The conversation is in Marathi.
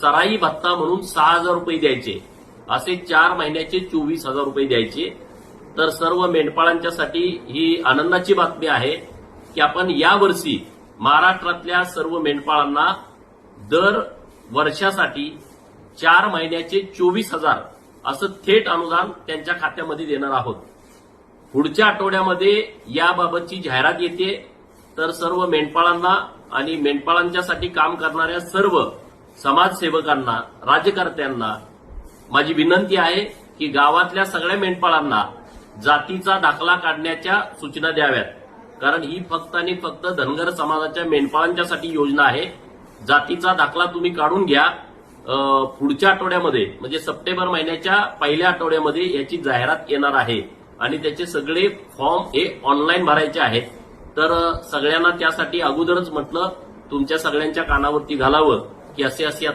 चराई भत्ता म्हणून सहा हजार रुपये द्यायचे. असे चार महिन्याचे चोवीस हजार रुपये द्यायचे. तर सर्व मेंढपाळांच्यासाठी ही आनंदाची बातमी आहे की आपण यावर्षी महाराष्ट्रातल्या सर्व मेंढपाळांना दर वर्षासाठी चार महिन्याचे चोवीस हजार असं थेट अनुदान त्यांच्या खात्यामध्ये देणार आहोत. पुढच्या आठवड्यामध्ये याबाबतची जाहिरात येते. तर सर्व मेंढपाळांना आणि मेंढपाळांच्यासाठी काम करणाऱ्या सर्व समाजसेवकांना राज्यकर्त्यांना माझी विनंती आहे की गावातल्या सगळ्या मेंढपाळांना जातीचा दाखला काढण्याच्या सूचना द्याव्यात. कारण ही फक्त आणि फक्त धनगर समाजाच्या मेंढपाळांच्यासाठी योजना आहे. जातीचा दाखला तुम्ही काढून घ्या. पुढच्या आठवड्यामध्ये म्हणजे सप्टेंबर महिन्याच्या पहिल्या आठवड्यामध्ये याची जाहिरात येणार आहे. आणि त्याचे सगळे फॉर्म हे ऑनलाईन भरायचे आहेत. तर सगळ्यांना त्यासाठी अगोदरच म्हटलं तुमच्या सगळ्यांच्या कानावरती घालावं. की असे असे